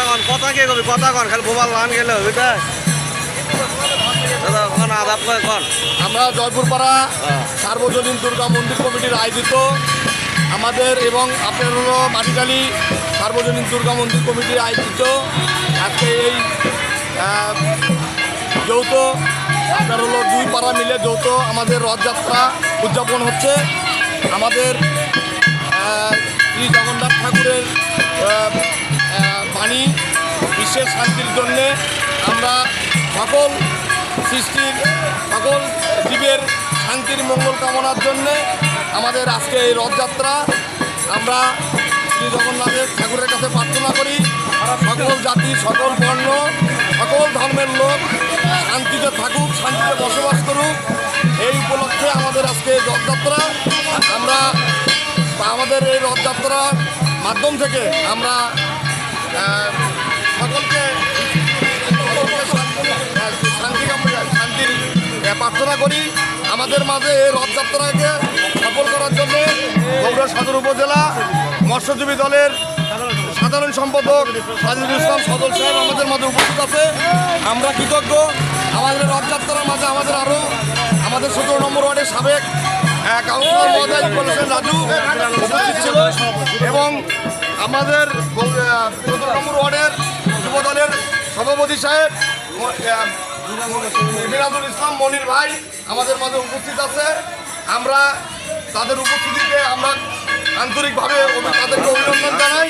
কথা কন কথা কে কবি? কথা কন খালি বোবাল লান গেলে হবে তাই? দাদা কন আদাব করে কন। আমরা জয়পুরপাড়া হ্যাঁ। সার্বজনীন দুর্গা মন্দির কমিটির আয়োজিত আমাদের এবং আপনার হলো মাটিকালি সার্বজনীন দুর্গা মন্দির কমিটির আয়োজিত আজকে এই যৌথ আপনার হলো দুই পাড়া মিলে যৌথ আমাদের রথযাত্রা উদযাপন হচ্ছে। আমাদের শ্রী জগন্নাথ ঠাকুরের আহ, বিশ্বের শান্তির জন্যে আমরা সকল সৃষ্টির সকল জীবের শান্তির মঙ্গল কামনার জন্যে আমাদের আজকে এই রথযাত্রা আমরা শ্রী জগন্নাথের ঠাকুরের কাছে প্রার্থনা করি। সকল জাতি সকল বর্ণ সকল ধর্মের লোক শান্তিতে থাকুক শান্তিতে বসবাস করুক। এই উপলক্ষে আমাদের আজকে রথযাত্রা আমরা আমাদের এই রথযাত্রার মাধ্যম থেকে আমরা সকলকে শান্তি- প্রার্থনা করি আমাদের মাঝে এই রথযাত্রাকে সফল করার জন্য বগুড়া সদর উপজেলা মৎস্যজীবী দলের সাধারণ সম্পাদক সাজিদুল ইসলাম সদর সাহেব আমাদের মাঝে উপস্থিত আছে আমরা কৃতজ্ঞ আমাদের রথযাত্রার মাঝে আমাদের আরও আমাদের সতেরো নম্বর ওয়ার্ডের সাবেক কাউন্সিলর মহোদয় বলেছেন রাজু এবং আমাদের ওয়ার্ডের যুব দলের সভাপতি সাহেব মিরাজুল ইসলাম মনির ভাই আমাদের মাঝে উপস্থিত আছে। আমরা তাদের উপস্থিতিতে আমরা আন্তরিকভাবে তাদেরকে অভিনন্দন জানাই।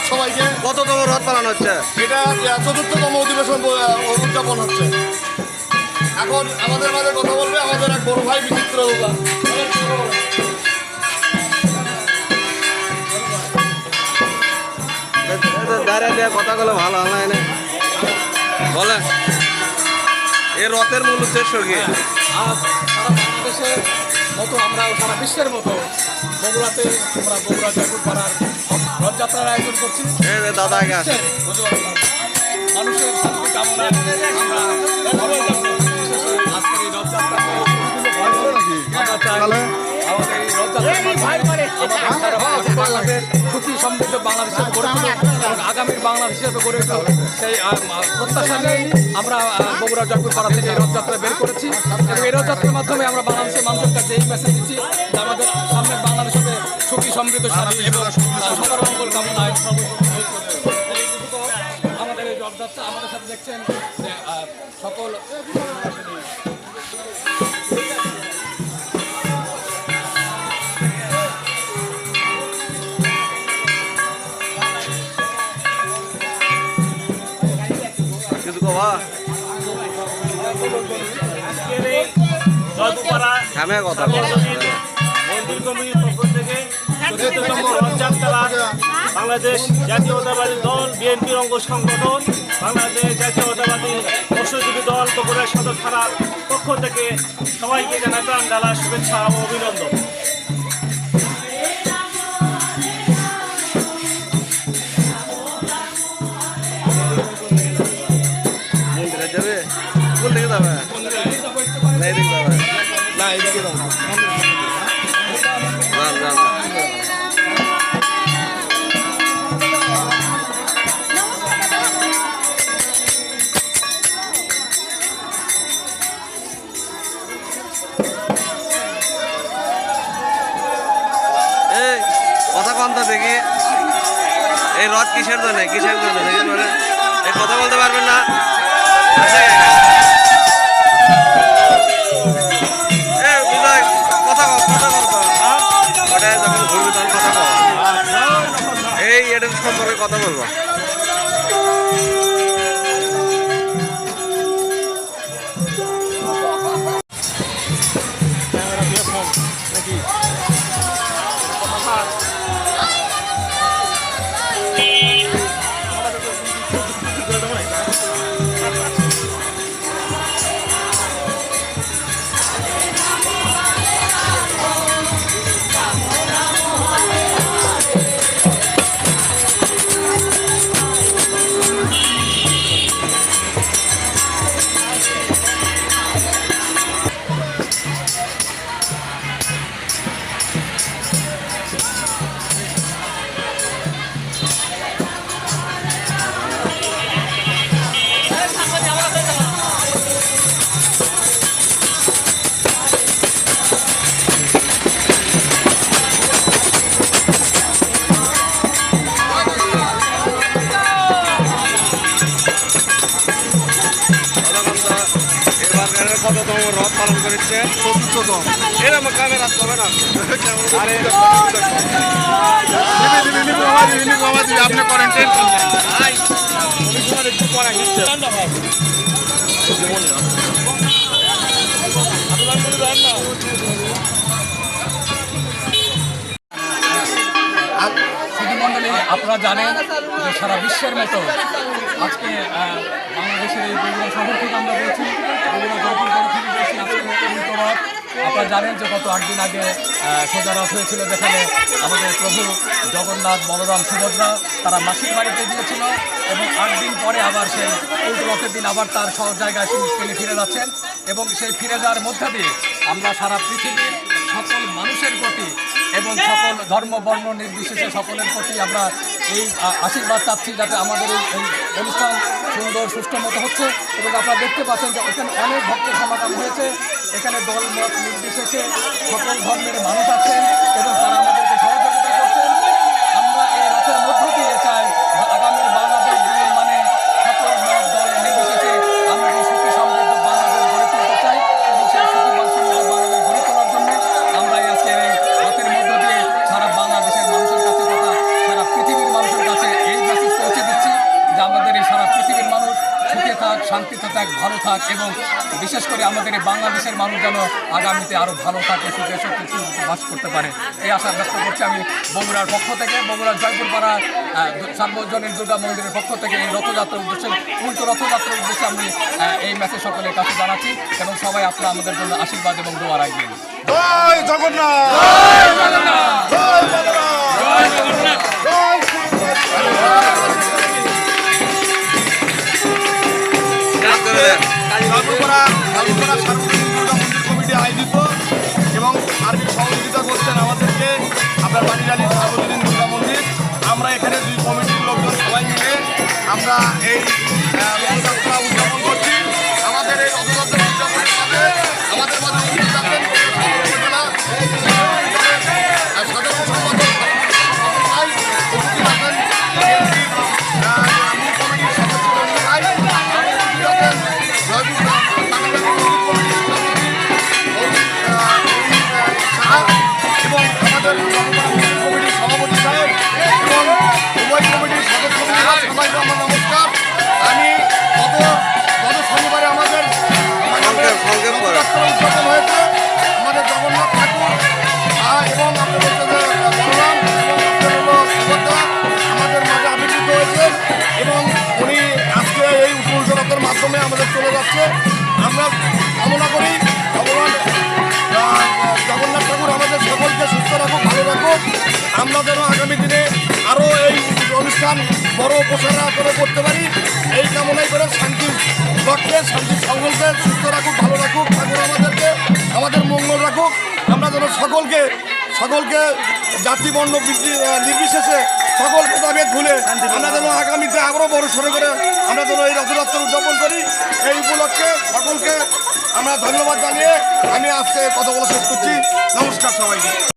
ধন্যবাদ সবাইকে। কততম রথ পালানো হচ্ছে। এটা চতুর্থতম অধিবেশন উদযাপন হচ্ছে। এখন আমাদের মাঝে কথা বলবে আমাদের এক বড় ভাই বিচিত্র। দাঁড়িয়ে দিয়ে কথা বলে ভালো হয় না বলে এই রথের মূল উদ্দেশ্য কি? আজ সারা বাংলাদেশের মতো আমরা সারা বিশ্বের মতো বগুড়াতে আমরা বগুড়া জয়পুর পাড়ার রথযাত্রার আয়োজন করছি। দাদা আগে আসে মানুষের শান্তি কামনা আমরা আজকের এই রথযাত্রাকে আমরা চাই আমাদের এই রথযাত্রার মাধ্যমে আমাদের সারা বাংলাদেশ সুখী সমৃদ্ধ বাংলাদেশ গড়ে তুলুক এবং আগামীর বাংলাদেশ হিসেবে গড়ে তুলুক সেই প্রত্যাশা নিয়ে আমরা বগুড়া জয়পুর পাড়া থেকে এই রথযাত্রা বের করেছি। এবং এই রথযাত্রার মাধ্যমে আমরা বাংলাদেশের মানুষের কাছে এই মেসেজ দিচ্ছি আমাদের সামনের বাংলাদেশ হবে সমৃদ্ধ শান্তি এবং সবার মঙ্গল কামনায় আমাদের এই রথযাত্রা আমাদের সাথে দেখছেন যে সকল কথা মন্দির কমিটির পক্ষ বাংলাদেশ জাতীয়তাবাদী দল বিএনপির অঙ্গ সংগঠন। বাংলাদেশ জাতীয়তাবাদী মৎস্যজীবী দল বগুড়া সদর থানার পক্ষ থেকে সবাইকে জানাই প্রাণ, ডালা শুভেচ্ছা ও অভিনন্দন। যাবে? কিসের জন্য? কিসের জন্য? এই কথা বলতে পারবেন না। আচ্ছা, এই বিজয় কথা বলব। উৎসব পালন করেছে চতুর্থতম এরকম ক্যামেরা হবে না? আরে আপনি করেন টেনশন ভাই একটু পরে নিচ্ছে আপনারা জানেন যে সারা বিশ্বের মতো আজকে থেকে আমরা আপনারা জানেন যে গত আট দিন আগে সোজা রথ হয়েছিল যেখানে আমাদের প্রভু জগন্নাথ, বলরাম, সুভদ্রা, তারা মাসির বাড়িতে গিয়েছিল এবং আট দিন পরে আবার সেই উল্টো রথের দিন আবার তার সহ জায়গায় তিনি ফিরে যাচ্ছেন এবং সেই ফিরে যাওয়ার মধ্যে দিয়ে আমরা সারা পৃথিবীর সকল মানুষের প্রতি এবং সকল ধর্ম, বর্ণ, নির্বিশেষে সকলের প্রতি আমরা এই আশীর্বাদ চাচ্ছি যাতে আমাদের এই অনুষ্ঠান সুন্দর সুষ্ঠু মতো হচ্ছে এবং আপনারা দেখতে পাচ্ছেন যে এখানে অনেক ভক্ত সমাগম হয়েছে। এখানে দল মত নির্বিশেষে সকল ধর্মের মানুষ আছেন এবং তারা আমাদেরকে সারা পৃথিবীর মানুষ সুখে থাক শান্তিতে থাক ভালো থাক এবং বিশেষ করে আমাদের এই বাংলাদেশের মানুষ যেন আগামীতে আরও ভালো থাকে সুখে সুখে বাস করতে পারে এই আশা ব্যক্ত করছি আমি বগুড়ার পক্ষ থেকে বগুড়ার জয়পুরপাড়া সার্বজনীন দুর্গা মন্দিরের পক্ষ থেকে এই রথযাত্রার উদ্দেশ্যে উল্টো রথযাত্রার উদ্দেশ্যে আমি এই মেসেজ সকলের কাছে জানাচ্ছি এবং সবাই আপনারা আমাদের জন্য আশীর্বাদ এবং দোয়া রাখবেন জয় জগন্নাথ জয় জগন্নাথ জয় জগন্নাথ কালীপুরা কালীপুরা সার্বজনীন দুর্গা মন্দির কমিটি আয়োজিত এবং আর্থিক সহযোগিতা করছেন আমাদেরকে আপনার বাড়িরালি সার্বজনীন দুর্গা মন্দির। আমরা এখানে দুই কমিটির লোকজন সবাই মিলে আমরা এই মাধ্যমে আমাদের চলে যাচ্ছে। আমরা কামনা করি ভগবান জগন্নাথ ঠাকুর আমাদের সকলকে সুস্থ রাখুক, ভালো রাখুক। আমরা যেন আগামী দিনে আরও এই অনুষ্ঠান বড় প্রসার করে করতে পারি। এই কামনাই করে শান্তির লক্ষ্যে শান্তির সকলকে সুস্থ রাখুক, ভালো রাখুক, ঠাকুর আমাদেরকে, আমাদের মঙ্গল রাখুক। আমরা যেন সকলকে সকলকে জাতি বর্ণ বৃদ্ধি- নির্বিশেষে সকল ভেদাভেদ ভুলে আমরা যেন আগামীতে আরও বড় সড়ো করে আমরা যেন এই রথযাত্রা উদযাপন করি। এই উপলক্ষে সকলকে আমরা ধন্যবাদ জানিয়ে আমি আজকে কথা বলা শেষ করছি। নমস্কার সবাইকে।